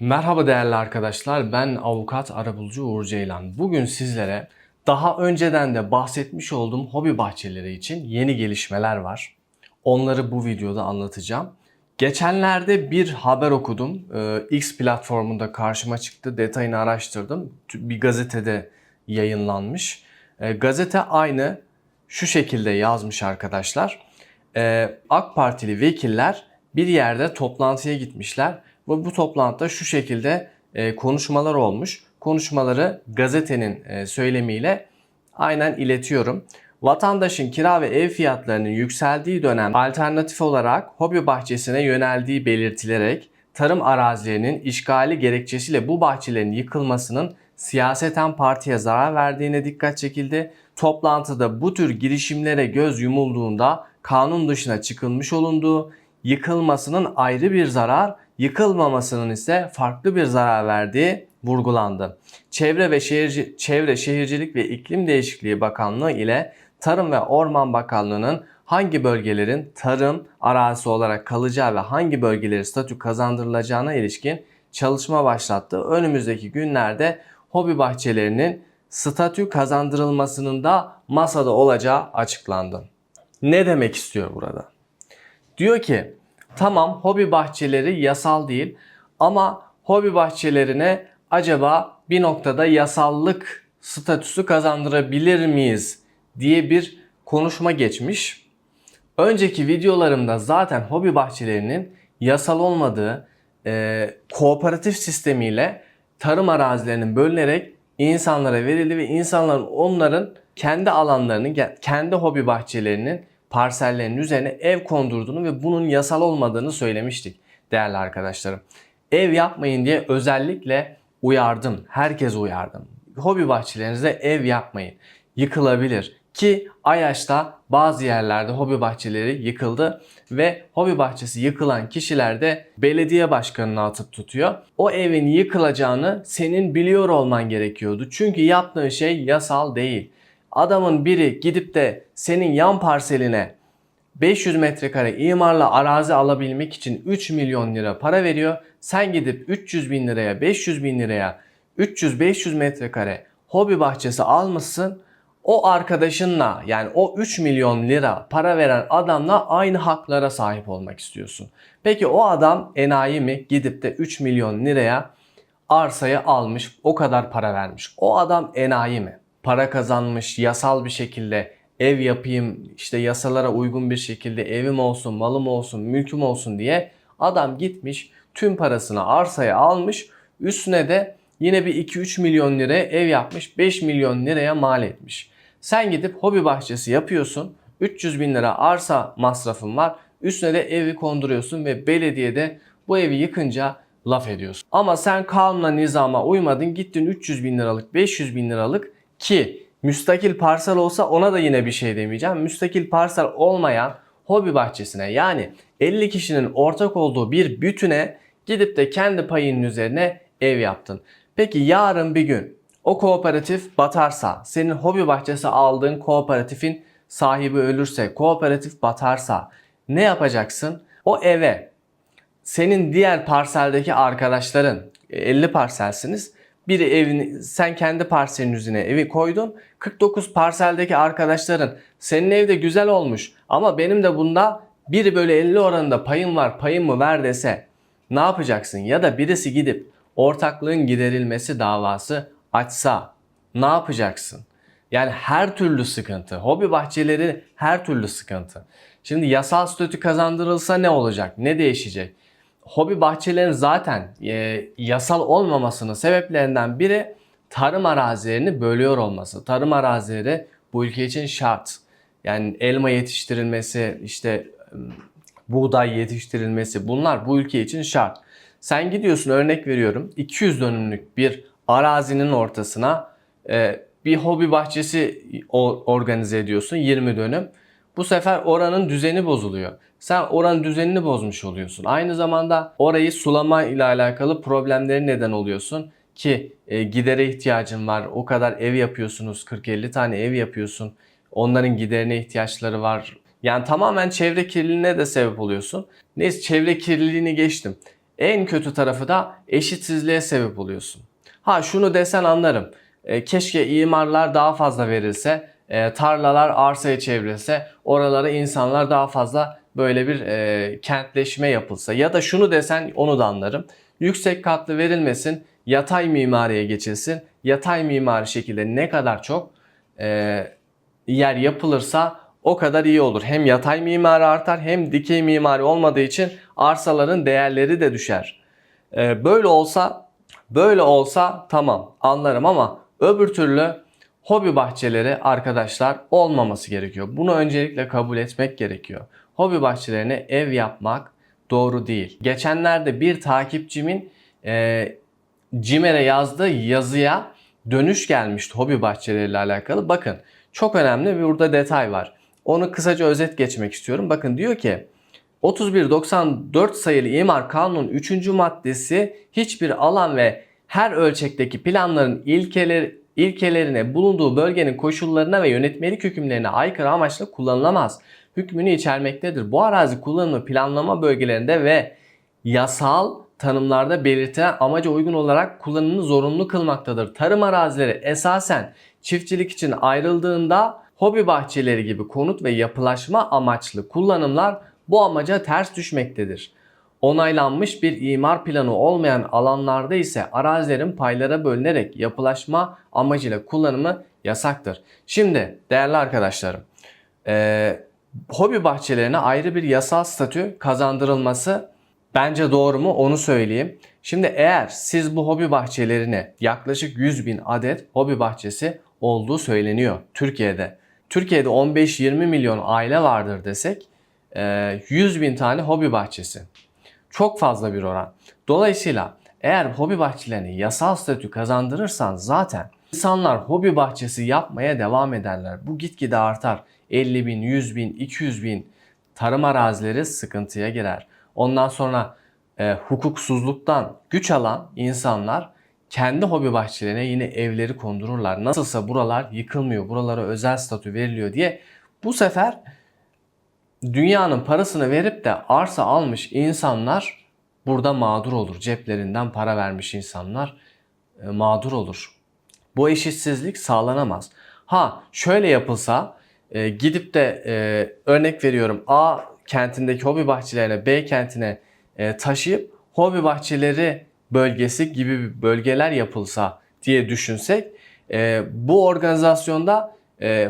Merhaba değerli arkadaşlar. Ben avukat arabulucu Uğur Ceylan. Bugün sizlere daha önceden de bahsetmiş olduğum hobi bahçeleri için yeni gelişmeler var. Onları bu videoda anlatacağım. Geçenlerde bir haber okudum. Ee, X platformunda karşıma çıktı. Detayını araştırdım. Bir gazetede yayınlanmış. Ee, Gazete aynı şu şekilde yazmış arkadaşlar. Ee, AK Partili vekiller bir yerde toplantıya gitmişler ve bu toplantıda şu şekilde e, konuşmalar olmuş. Konuşmaları gazetenin e, söylemiyle aynen iletiyorum. Vatandaşın kira ve ev fiyatlarının yükseldiği dönem alternatif olarak hobi bahçesine yöneldiği belirtilerek tarım arazilerinin işgali gerekçesiyle bu bahçelerin yıkılmasının siyaseten partiye zarar verdiğine dikkat çekildi. Toplantıda bu tür girişimlere göz yumulduğunda kanun dışına çıkılmış olunduğu, yıkılmasının ayrı bir zarar, yıkılmamasının ise farklı bir zarar verdiği vurgulandı. Çevre ve Şehirci, Çevre Şehircilik ve İklim Değişikliği Bakanlığı ile Tarım ve Orman Bakanlığı'nın hangi bölgelerin tarım arazisi olarak kalacağı ve hangi bölgeleri statü kazandırılacağına ilişkin çalışma başlattı. Önümüzdeki günlerde hobi bahçelerinin statü kazandırılmasının da masada olacağı açıklandı. Ne demek istiyor burada? Diyor ki tamam hobi bahçeleri yasal değil ama hobi bahçelerine acaba bir noktada yasallık statüsü kazandırabilir miyiz diye bir konuşma geçmiş. Önceki videolarımda zaten hobi bahçelerinin yasal olmadığı e, kooperatif sistemiyle tarım arazilerinin bölünerek insanlara verildi ve insanların onların kendi alanlarını, kendi hobi bahçelerinin parsellerinin üzerine ev kondurduğunu ve bunun yasal olmadığını söylemiştik değerli arkadaşlarım. Ev yapmayın diye özellikle uyardım. Herkes uyardım. Hobi bahçelerinizde ev yapmayın. Yıkılabilir. Ki Ayaş'ta bazı yerlerde hobi bahçeleri yıkıldı ve hobi bahçesi yıkılan kişiler de belediye başkanını atıp tutuyor. O evin yıkılacağını senin biliyor olman gerekiyordu. Çünkü yaptığın şey yasal değil. Adamın biri gidip de senin yan parseline 500 metrekare imarla arazi alabilmek için 3 milyon lira para veriyor. Sen gidip 300 bin liraya 500 bin liraya 300-500 metrekare hobi bahçesi almışsın. O arkadaşınla yani o 3 milyon lira para veren adamla aynı haklara sahip olmak istiyorsun. Peki o adam enayi mi? Gidip de 3 milyon liraya arsayı almış o kadar para vermiş. O adam enayi mi? Para kazanmış yasal bir şekilde ev yapayım işte yasalara uygun bir şekilde evim olsun malım olsun mülküm olsun diye adam gitmiş tüm parasını arsaya almış üstüne de yine bir 2-3 milyon liraya ev yapmış 5 milyon liraya mal etmiş. Sen gidip hobi bahçesi yapıyorsun 300 bin lira arsa masrafın var üstüne de evi konduruyorsun ve belediyede bu evi yıkınca laf ediyorsun. Ama sen kanuna nizama uymadın gittin 300 bin liralık 500 bin liralık ki müstakil parsel olsa ona da yine bir şey demeyeceğim. Müstakil parsel olmayan hobi bahçesine yani 50 kişinin ortak olduğu bir bütüne gidip de kendi payının üzerine ev yaptın. Peki yarın bir gün o kooperatif batarsa, senin hobi bahçesi aldığın kooperatifin sahibi ölürse, kooperatif batarsa ne yapacaksın? O eve senin diğer parseldeki arkadaşların 50 parselsiniz. Biri evini sen kendi parselin üzerine evi koydun. 49 parseldeki arkadaşların senin evde güzel olmuş ama benim de bunda 1 bölü 50 oranında payım var payım mı ver dese ne yapacaksın? Ya da birisi gidip ortaklığın giderilmesi davası açsa ne yapacaksın? Yani her türlü sıkıntı. Hobi bahçeleri her türlü sıkıntı. Şimdi yasal statü kazandırılsa ne olacak? Ne değişecek? Hobi bahçelerin zaten e, yasal olmamasının sebeplerinden biri tarım arazilerini bölüyor olması. Tarım arazileri bu ülke için şart. Yani elma yetiştirilmesi, işte buğday yetiştirilmesi bunlar bu ülke için şart. Sen gidiyorsun örnek veriyorum 200 dönümlük bir arazinin ortasına e, bir hobi bahçesi organize ediyorsun 20 dönüm. Bu sefer oranın düzeni bozuluyor. Sen oranın düzenini bozmuş oluyorsun. Aynı zamanda orayı sulama ile alakalı problemleri neden oluyorsun ki e, gidere ihtiyacın var. O kadar ev yapıyorsunuz. 40-50 tane ev yapıyorsun. Onların giderine ihtiyaçları var. Yani tamamen çevre kirliliğine de sebep oluyorsun. Neyse çevre kirliliğini geçtim. En kötü tarafı da eşitsizliğe sebep oluyorsun. Ha şunu desen anlarım. E, keşke imarlar daha fazla verilse, e, tarlalar arsaya çevrilse, oralara insanlar daha fazla böyle bir e, kentleşme yapılsa. Ya da şunu desen onu da anlarım. Yüksek katlı verilmesin, yatay mimariye geçilsin. Yatay mimari şekilde ne kadar çok e, yer yapılırsa o kadar iyi olur. Hem yatay mimari artar hem dikey mimari olmadığı için arsaların değerleri de düşer. E, böyle olsa böyle olsa tamam anlarım ama öbür türlü hobi bahçeleri arkadaşlar olmaması gerekiyor. Bunu öncelikle kabul etmek gerekiyor. Hobi bahçelerine ev yapmak doğru değil. Geçenlerde bir takipçimin e, CİMER'e yazdığı yazıya dönüş gelmişti hobi bahçeleriyle alakalı. Bakın çok önemli bir burada detay var. Onu kısaca özet geçmek istiyorum. Bakın diyor ki 3194 sayılı İmar Kanunu'nun 3. maddesi hiçbir alan ve her ölçekteki planların ilkeler, ilkelerine, bulunduğu bölgenin koşullarına ve yönetmelik hükümlerine aykırı amaçla kullanılamaz. Hükmünü içermektedir. Bu arazi kullanımı planlama bölgelerinde ve yasal tanımlarda belirtilen amaca uygun olarak kullanımını zorunlu kılmaktadır. Tarım arazileri esasen çiftçilik için ayrıldığında hobi bahçeleri gibi konut ve yapılaşma amaçlı kullanımlar bu amaca ters düşmektedir. Onaylanmış bir imar planı olmayan alanlarda ise arazilerin paylara bölünerek yapılaşma amacıyla kullanımı yasaktır. Şimdi değerli arkadaşlarım, e, hobi bahçelerine ayrı bir yasal statü kazandırılması bence doğru mu onu söyleyeyim. Şimdi eğer siz bu hobi bahçelerine yaklaşık 100 bin adet hobi bahçesi olduğu söyleniyor Türkiye'de. Türkiye'de 15-20 milyon aile vardır desek 100 bin tane hobi bahçesi. Çok fazla bir oran. Dolayısıyla eğer hobi bahçelerine yasal statü kazandırırsan zaten insanlar hobi bahçesi yapmaya devam ederler. Bu gitgide artar. 50 bin, 100 bin, 200 bin tarım arazileri sıkıntıya girer. Ondan sonra e, hukuksuzluktan güç alan insanlar kendi hobi bahçelerine yine evleri kondururlar. Nasılsa buralar yıkılmıyor, buralara özel statü veriliyor diye bu sefer dünyanın parasını verip de arsa almış insanlar burada mağdur olur. Ceplerinden para vermiş insanlar e, mağdur olur. Bu eşitsizlik sağlanamaz. Ha şöyle yapılsa e, gidip de e, örnek veriyorum A kentindeki hobi bahçelerine B kentine taşıyıp hobi bahçeleri bölgesi gibi bölgeler yapılsa diye düşünsek bu organizasyonda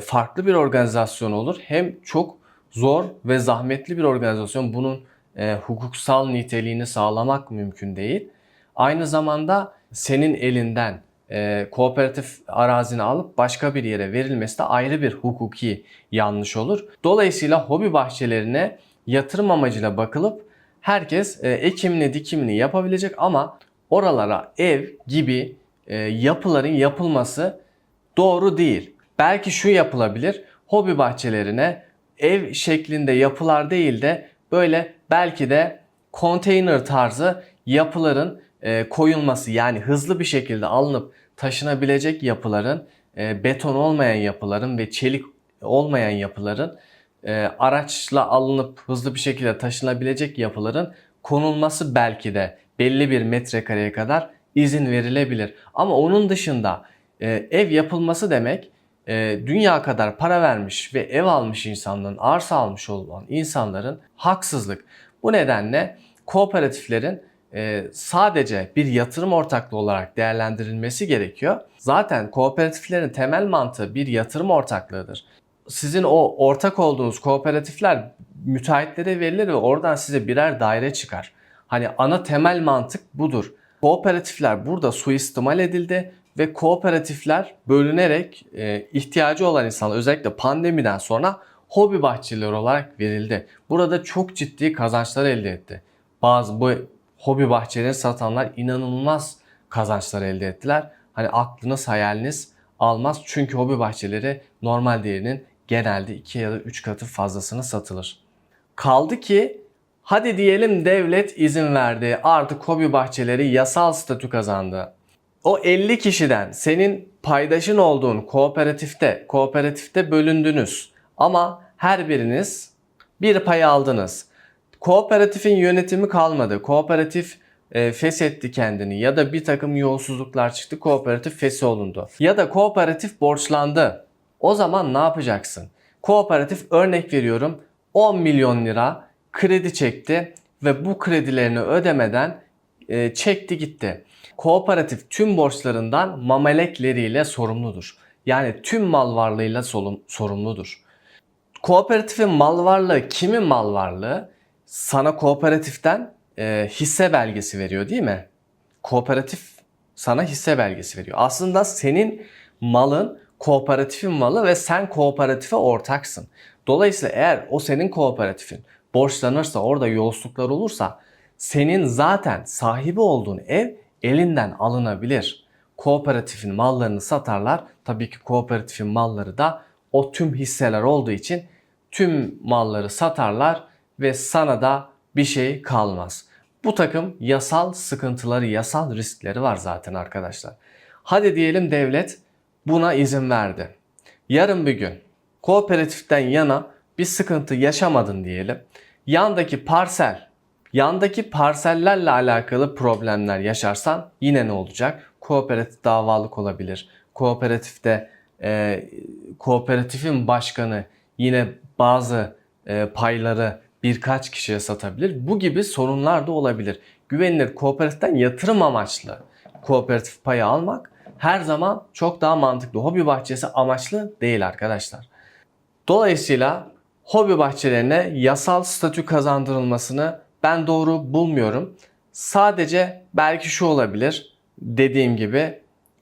farklı bir organizasyon olur. Hem çok zor ve zahmetli bir organizasyon. Bunun e, hukuksal niteliğini sağlamak mümkün değil. Aynı zamanda senin elinden e, kooperatif arazini alıp başka bir yere verilmesi de ayrı bir hukuki yanlış olur. Dolayısıyla hobi bahçelerine yatırım amacıyla bakılıp herkes e, ekimini dikimini yapabilecek ama oralara ev gibi e, yapıların yapılması doğru değil. Belki şu yapılabilir. Hobi bahçelerine ev şeklinde yapılar değil de böyle belki de konteyner tarzı yapıların e, koyulması yani hızlı bir şekilde alınıp taşınabilecek yapıların, e, beton olmayan yapıların ve çelik olmayan yapıların e, araçla alınıp hızlı bir şekilde taşınabilecek yapıların konulması belki de belli bir metrekareye kadar izin verilebilir. Ama onun dışında e, ev yapılması demek e, dünya kadar para vermiş ve ev almış insanların, arsa almış olan insanların haksızlık. Bu nedenle kooperatiflerin e, sadece bir yatırım ortaklığı olarak değerlendirilmesi gerekiyor. Zaten kooperatiflerin temel mantığı bir yatırım ortaklığıdır. Sizin o ortak olduğunuz kooperatifler müteahhitlere verilir ve oradan size birer daire çıkar. Hani ana temel mantık budur. Kooperatifler burada suistimal edildi ve kooperatifler bölünerek e, ihtiyacı olan insanlar özellikle pandemiden sonra hobi bahçeleri olarak verildi. Burada çok ciddi kazançlar elde etti. Bazı bu hobi bahçeleri satanlar inanılmaz kazançlar elde ettiler. Hani aklınız hayaliniz almaz çünkü hobi bahçeleri normal değerinin genelde 2 ya da 3 katı fazlasını satılır. Kaldı ki hadi diyelim devlet izin verdi artık hobi bahçeleri yasal statü kazandı o 50 kişiden senin paydaşın olduğun kooperatifte, kooperatifte bölündünüz. Ama her biriniz bir pay aldınız. Kooperatifin yönetimi kalmadı. Kooperatif e, feshetti kendini ya da bir takım yolsuzluklar çıktı kooperatif fesholundu ya da kooperatif borçlandı. O zaman ne yapacaksın? Kooperatif örnek veriyorum 10 milyon lira kredi çekti ve bu kredilerini ödemeden e, çekti gitti. Kooperatif tüm borçlarından mamelekleriyle sorumludur. Yani tüm mal varlığıyla sorumludur. Kooperatifin mal varlığı kimin mal varlığı? Sana kooperatiften e, hisse belgesi veriyor değil mi? Kooperatif sana hisse belgesi veriyor. Aslında senin malın kooperatifin malı ve sen kooperatife ortaksın. Dolayısıyla eğer o senin kooperatifin borçlanırsa orada yolsuzluklar olursa senin zaten sahibi olduğun ev elinden alınabilir. Kooperatifin mallarını satarlar. Tabii ki kooperatifin malları da o tüm hisseler olduğu için tüm malları satarlar ve sana da bir şey kalmaz. Bu takım yasal sıkıntıları, yasal riskleri var zaten arkadaşlar. Hadi diyelim devlet buna izin verdi. Yarın bir gün kooperatiften yana bir sıkıntı yaşamadın diyelim. Yandaki parsel, yandaki parsellerle alakalı problemler yaşarsan yine ne olacak? Kooperatif davalık olabilir. Kooperatifte e, kooperatifin başkanı yine bazı e, payları birkaç kişiye satabilir. Bu gibi sorunlar da olabilir. Güvenilir kooperatiften yatırım amaçlı kooperatif payı almak her zaman çok daha mantıklı. Hobi bahçesi amaçlı değil arkadaşlar. Dolayısıyla hobi bahçelerine yasal statü kazandırılmasını ben doğru bulmuyorum. Sadece belki şu olabilir. Dediğim gibi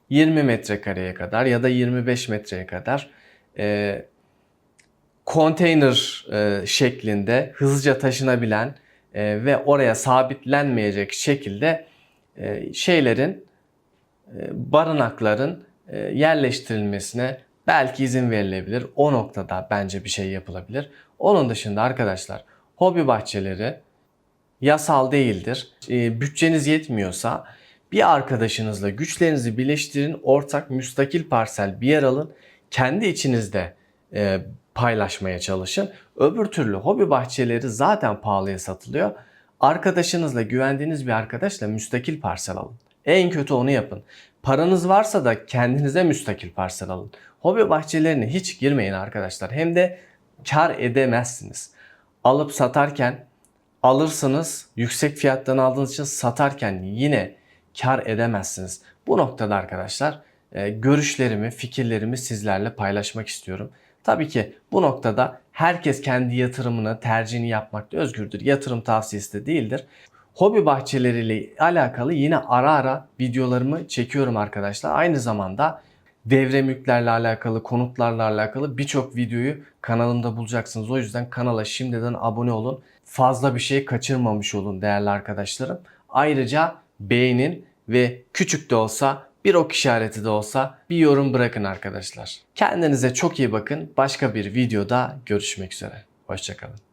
20 metrekareye kadar ya da 25 metreye kadar e, konteyner e, şeklinde hızlıca taşınabilen e, ve oraya sabitlenmeyecek şekilde e, şeylerin e, barınakların e, yerleştirilmesine belki izin verilebilir. O noktada bence bir şey yapılabilir. Onun dışında arkadaşlar hobi bahçeleri yasal değildir. E, bütçeniz yetmiyorsa bir arkadaşınızla güçlerinizi birleştirin. Ortak müstakil parsel bir yer alın. Kendi içinizde e, paylaşmaya çalışın. Öbür türlü hobi bahçeleri zaten pahalıya satılıyor. Arkadaşınızla güvendiğiniz bir arkadaşla müstakil parsel alın. En kötü onu yapın. Paranız varsa da kendinize müstakil parsel alın. Hobi bahçelerine hiç girmeyin arkadaşlar. Hem de kar edemezsiniz. Alıp satarken alırsınız yüksek fiyattan aldığınız için satarken yine kar edemezsiniz. Bu noktada arkadaşlar e, görüşlerimi, fikirlerimi sizlerle paylaşmak istiyorum. Tabii ki bu noktada herkes kendi yatırımını, tercihini yapmakta özgürdür. Yatırım tavsiyesi de değildir. Hobi bahçeleriyle alakalı yine ara ara videolarımı çekiyorum arkadaşlar. Aynı zamanda devre mülklerle alakalı, konutlarla alakalı birçok videoyu kanalımda bulacaksınız. O yüzden kanala şimdiden abone olun. Fazla bir şey kaçırmamış olun değerli arkadaşlarım. Ayrıca beğenin ve küçük de olsa bir ok işareti de olsa bir yorum bırakın arkadaşlar. Kendinize çok iyi bakın. Başka bir videoda görüşmek üzere. Hoşçakalın.